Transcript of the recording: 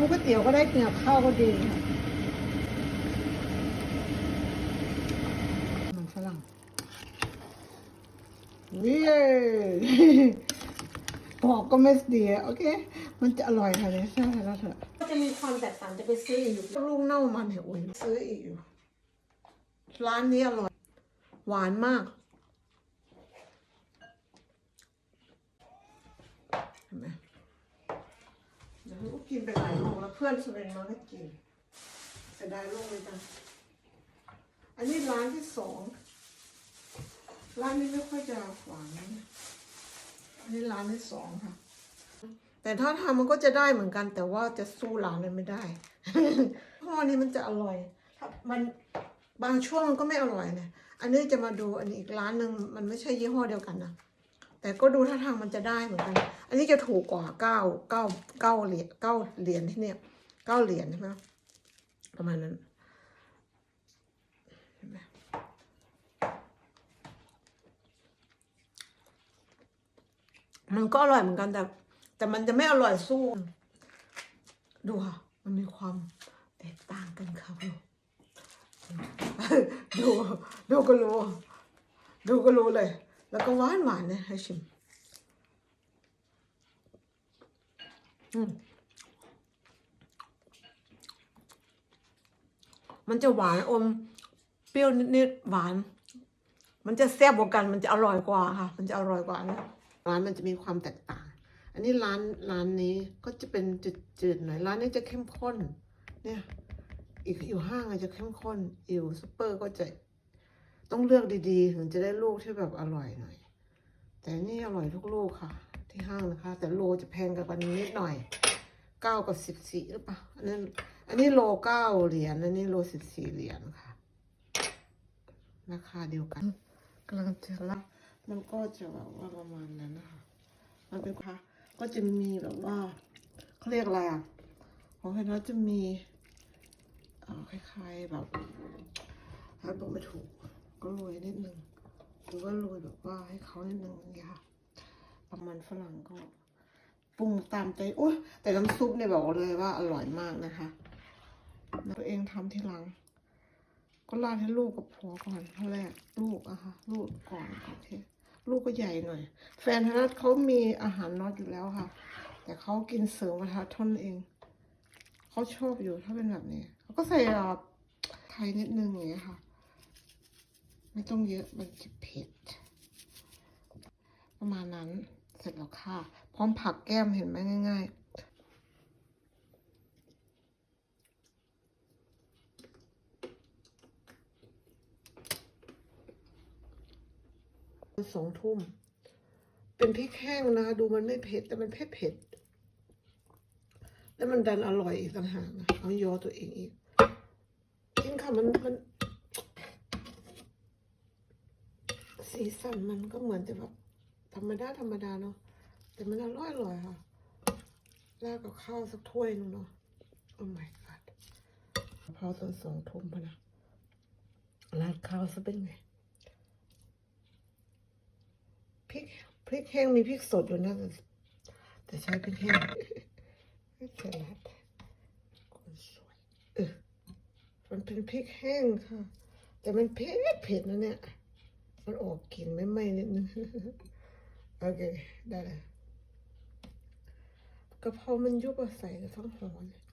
ำก๋วยเตี๋ยวก็ได้กินกับข้าวก็ดีค่ะมันฝรั่งเว้ยบอกก็ไม่ดีอะโอเค มันจะอร่อยค่ะเนี่ยใช่แล้วเถอะก็จะมีความแตกต่างจะไปซื้ออีกอยู่ลูกเน่ามันเนี่ยอุ้ยซื้ออีกอยู่ร้านนี้อร่อย หวานมากเห็นไหมเดี๋ยว ลูกกินไปหลายลูกแล้วเพื่อนสเวนมาให้กินเสียดายลูกเลยจังอันนี้ร้านที่สองร้านนี้ไม่ค่อยจะหวานนะอันนี้ร้านที่สองค่ะ แต่ถ้าทำมันก็จะได้เหมือนกัน แต่ว่าจะสู้ร้านนั้นไม่ได้ห้อนี้มันจะอร่อยถ้ามันบางช่วงมันก็ไม่อร่อยเนี่ยอันนี้จะมาดูอันนี้อีกร้านหนึ่งมันไม่ใช่ยี่ห้อเดียวกันนะแต่ก็ดูท่าทางมันจะได้เหมือนกัน อันนี้จะถูกกว่าเก้าเก้าเก้าเหรียญเก้าเหรียญที่เนี่ยเก้าเหรียญใช่ไหมประมาณนั้นเห็นไหมมันก็อร่อยเหมือนกันแต่ แต่มันจะไม่อร่อยสู้ ดูค่ะ มันมีความแตกต่างกันค่ะดูดูก็รู้ ดูก็รู้เลย แล้วก็หวานหวานๆนะให้ชิม มันจะหวานอม เปรี้ยวนิดๆหวาน มันจะแซ่บกว่ากัน มันจะอร่อยกว่าค่ะ มันจะอร่อยกว่านะร้านมันจะมีความแตกต่าง อันนี้ร้านร้านนี้ก็จะเป็นจืดๆหน่อย ร้านนี้จะเข้มข้น เนี่ย อีกอยู่ห้างอาจจะเข้มข้นอยู่ซูเปอร์ก็จะต้องเลือกดีๆ ถึงจะได้ลูกที่แบบอร่อยหน่อย แต่นี่อร่อยทุกลูกค่ะ ที่ห้างนะคะ แต่โลจะแพงกว่ากันนิดหน่อยเก้ากับสิบสี่หรือเปล่าอันนั้นอันนี้โลเก้าเหรียญอันนี้โลสิบสี่เหรียญค่ะราคาเดียวกันกำลังจะรับมันก็จะแบบว่าประมาณนั้นนะคะมันเป็นค่ะก็จะมีแบบว่าเขาเรียกอะไรอะของเพนนัทจะมีคล้ายๆแบบถ้าบอกไม่ถูกก็โรยนิดนึงหรือว่าโรยแบบว่าให้เขานิดนึงอย่างเงี้ยค่ะ ประมาณฝรั่งก็ปรุงตามใจโอ้ยแต่น้ำซุปเนี่ยบอกเลยว่าอร่อยมากนะคะตัวเองทำทีหลัง ก็ราดให้ลูกกับผัวก่อนเท่าแรกลูกอะค่ะลูกก่อนโอเคลูกก็ใหญ่หน่อย แฟนธนัทเขามีอาหารน็อตอยู่แล้วค่ะ แต่เขากินเสริมกระทะท่อนเองเขาชอบอยู่ถ้าเป็นแบบนี้เขาก็ใส่ไทยนิดนึงอย่างเงี้ยค่ะ ไม่ต้องเยอะมันจะเผ็ด ประมาณนั้นเสร็จแล้วค่ะ ผักแก้มเห็นไหมง่าย ๆสองทุ่ม เป็นพริกแห้งนะ ดูมันไม่เผ็ด แต่มันเผ็ดเผ็ด แล้วมันดันอร่อยอีกต่างหากนะเอายอตัวเองอีกจริงค่ะมันมัน สีสันมันก็เหมือนจะแบบธรรมดาธรรมดาเนาะ แต่มันอร่อยอร่อยค่ะราดกับข้าวสักถ้วยหนึงเนาะโอ้ my god พอตอนสองทุ่มพนะราดข้าวซะเป็นไงพริกพริกแห้งมีพริกสดอยู่นะแต่ใช้พริกแห้งสลัดคนสวยเออมันเป็นพริกแห้งค่ะ แต่มันเผ็ดเผ็ดนะเนี่ย มันออกกลิ่นไม่ไหม้นิดนึง โอเค ได้เลย กะเพรามันยุบอะใส่กับทั้งหอเลย